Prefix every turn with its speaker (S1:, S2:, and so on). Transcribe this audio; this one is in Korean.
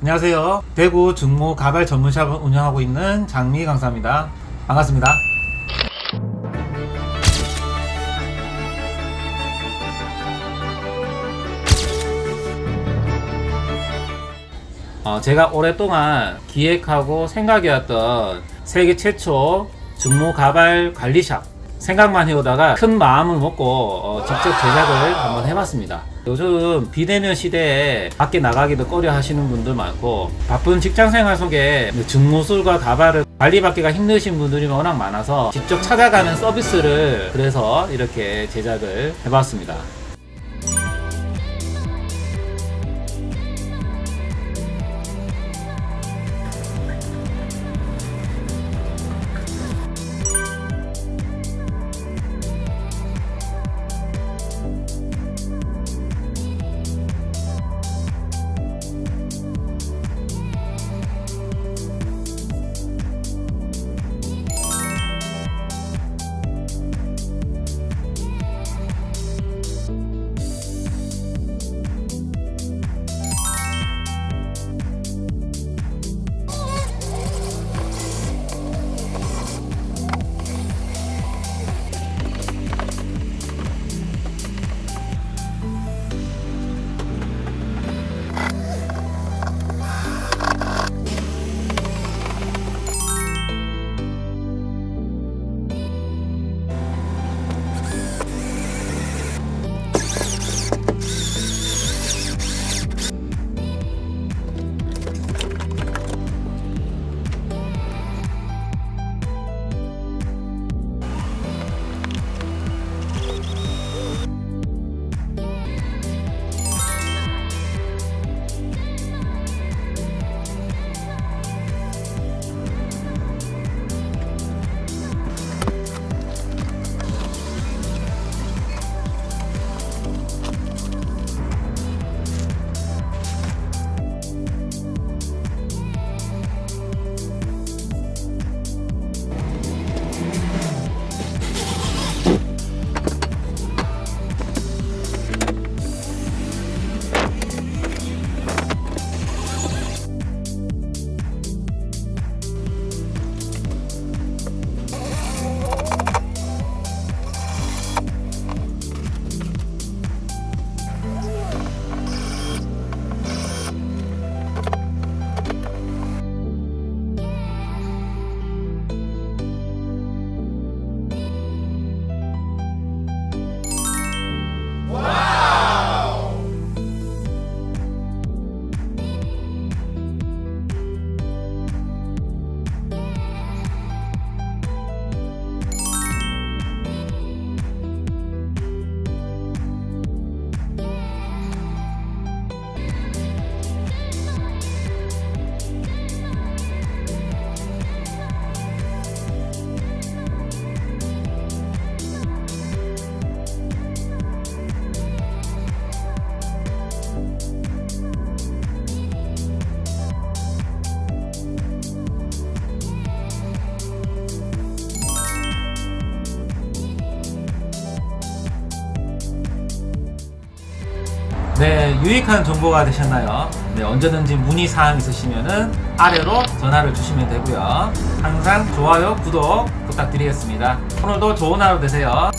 S1: 안녕하세요. 대구 중모 가발 전문샵을 운영하고 있는 장미 강사입니다. 반갑습니다. 어, 제가 오랫동안 기획하고 생각해왔던 세계 최초 중모 가발 관리샵 생각만 해오다가 큰 마음을 먹고 어, 직접 제작을 한번 해봤습니다. 요즘 비대면 시대에 밖에 나가기도 꺼려 하시는 분들 많고 바쁜 직장 생활 속에 중무술과 가발을 관리받기가 힘드신 분들이 워낙 많아서 직접 찾아가는 서비스를 그래서 이렇게 제작을 해봤습니다. 네, 유익한 정보가 되셨나요? 네, 언제든지 문의 사항 있으시면은 아래로 전화를 주시면 되고요. 항상 좋아요, 구독 부탁드리겠습니다. 오늘도 좋은 하루 되세요.